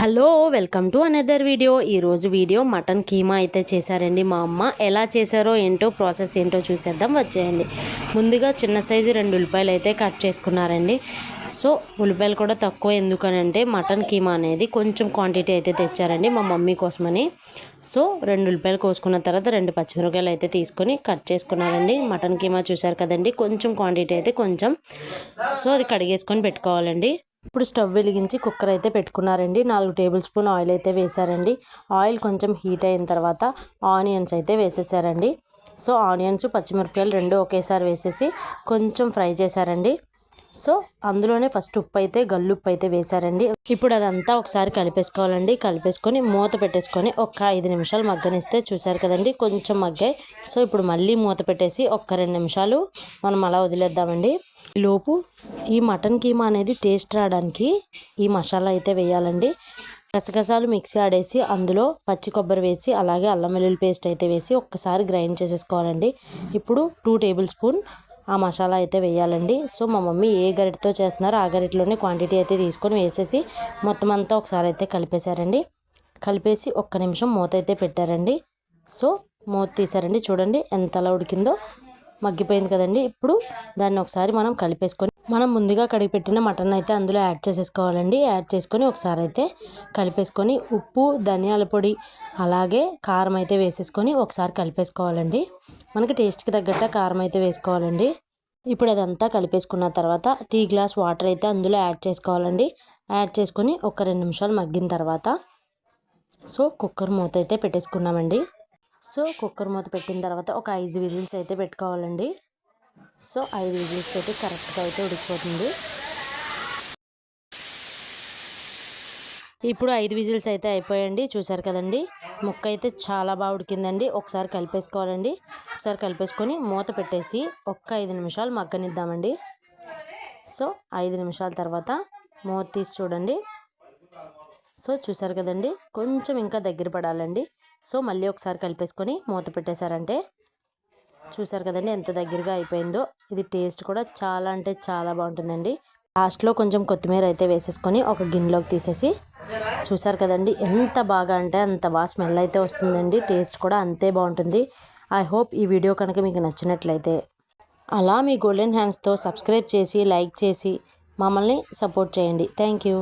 Hello welcome to another video. ఈరోజు video mutton keema అయితే చేశారండి. మా అమ్మ ఎలా చేశారో ఏంటో ప్రాసెస్ ఏంటో చూసేద్దాం. వచ్చేయండి. ముందుగా చిన్న సైజు రెండు ఉల్లిపాయలు అయితే కట్ చేసుకున్నారండి. సో ఉల్లిపాయలు కూడా తక్కువ ఎందుకనంటే మటన్ కీమా అనేది కొంచెం క్వాంటిటీ అయితే తెచ్చారండి మా మమ్మీ కోసమని. సో రెండు ఉల్లిపాయలు కోసుకున్న తర్వాత రెండు పచ్చిమిరపకాయలు అయితే తీసుకొని కట్ చేసుకున్నారండి. మటన్ కీమా చూశారు కదండి కొంచెం క్వాంటిటీ అయితే కొంచెం. సో అది కడిగేసుకొని పెట్టుకోవాలండి. ఇప్పుడు స్టవ్ వెలిగించి కుక్కర్ అయితే పెట్టుకున్నారండి. నాలుగు టేబుల్ స్పూన్ ఆయిల్ అయితే వేశారండి. ఆయిల్ కొంచెం హీట్ అయిన తర్వాత ఆనియన్స్ అయితే వేసేసారండి. సో ఆనియన్స్ పచ్చిమిరపకాయలు రెండు ఒకేసారి వేసేసి కొంచెం ఫ్రై చేశారండి. సో అందులోనే ఫస్ట్ ఉప్పు అయితే గల్లుప్పు అయితే వేశారండి. ఇప్పుడు అదంతా ఒకసారి కలిపేసుకోవాలండి. కలిపేసుకొని మూత పెట్టేసుకొని ఒక ఐదు నిమిషాలు మగ్గనిస్తే చూసారు కదండి కొంచెం మగ్గాయి. సో ఇప్పుడు మళ్ళీ మూత పెట్టేసి ఒక్క రెండు నిమిషాలు మనం అలా వదిలేద్దామండి. లోపు ఈ మటన్ కీమా అనేది టేస్ట్ రావడానికి ఈ మసాలా అయితే వేయాలండి. గసగసాలు మిక్సీ ఆడేసి అందులో పచ్చి కొబ్బరి వేసి అలాగే అల్లం వెల్లుల్లి పేస్ట్ అయితే వేసి ఒక్కసారి గ్రైండ్ చేసేసుకోవాలండి. ఇప్పుడు టూ టేబుల్ స్పూన్ ఆ మసాలా అయితే వేయాలండి. సో మా మమ్మీ ఏ గరిటతో చేస్తున్నారో ఆ గరిటలోనే క్వాంటిటీ అయితే తీసుకొని వేసేసి మొత్తం అంతా ఒకసారి అయితే కలిపేశారండి. కలిపేసి ఒక్క నిమిషం మూత అయితే పెట్టారండి. సో మూత తీసారండి చూడండి ఎంతలా ఉడికిందో. మగ్గిపోయింది కదండి. ఇప్పుడు దాన్ని ఒకసారి మనం కలిపేసుకొని మనం ముందుగా కడిగి పెట్టిన మటన్ అయితే అందులో యాడ్ చేసేసుకోవాలండి. యాడ్ చేసుకొని ఒకసారి అయితే కలిపేసుకొని ఉప్పు ధనియాల పొడి అలాగే కారం అయితే వేసేసుకొని ఒకసారి కలిపేసుకోవాలండి. మనకి టేస్ట్కి తగ్గట్ట కారం అయితే వేసుకోవాలండి. ఇప్పుడు అదంతా కలిపేసుకున్న తర్వాత టీ గ్లాస్ వాటర్ అయితే అందులో యాడ్ చేసుకోవాలండి. యాడ్ చేసుకొని ఒక రెండు నిమిషాలు మగ్గిన తర్వాత సో కుక్కర్ మూత అయితే పెట్టేసుకున్నామండి. సో కుక్కర్ మూత పెట్టిన తర్వాత ఒక ఐదు విజిల్స్ అయితే పెట్టుకోవాలండి. సో ఐదు విజిల్స్ అయితే కరెక్ట్గా అయితే ఉడికిపోతుంది. ఇప్పుడు ఐదు విజిల్స్ అయితే అయిపోయండి చూసారు కదండి? ముక్క అయితే చాలా బాగా ఉడికిందండి. ఒకసారి కలిపేసుకోవాలండి. ఒకసారి కలిపేసుకొని మూత పెట్టేసి ఒక్క ఐదు నిమిషాలు మగ్గనిద్దామండి. సో ఐదు నిమిషాల తర్వాత మూత తీసి చూడండి. సో చూసారు కదండి కొంచెం ఇంకా దగ్గర పడాలండి. సో మళ్ళీ ఒకసారి కలిపేసుకొని మూత పెట్టేశారంటే చూసారు కదండి ఎంత దగ్గరగా అయిపోయిందో. ఇది టేస్ట్ కూడా చాలా అంటే చాలా బాగుంటుందండి. లాస్ట్లో కొంచెం కొత్తిమీర అయితే వేసేసుకొని ఒక గిన్నెలోకి తీసేసి చూసారు కదండి ఎంత బాగా అంటే అంత బాగా స్మెల్ అయితే వస్తుందండి. టేస్ట్ కూడా అంతే బాగుంటుంది. ఐ హోప్ ఈ వీడియో కనుక మీకు నచ్చినట్లయితే అలా మీ గోల్డెన్ హ్యాండ్స్తో సబ్స్క్రైబ్ చేసి లైక్ చేసి మమ్మల్ని సపోర్ట్ చేయండి. Thank you.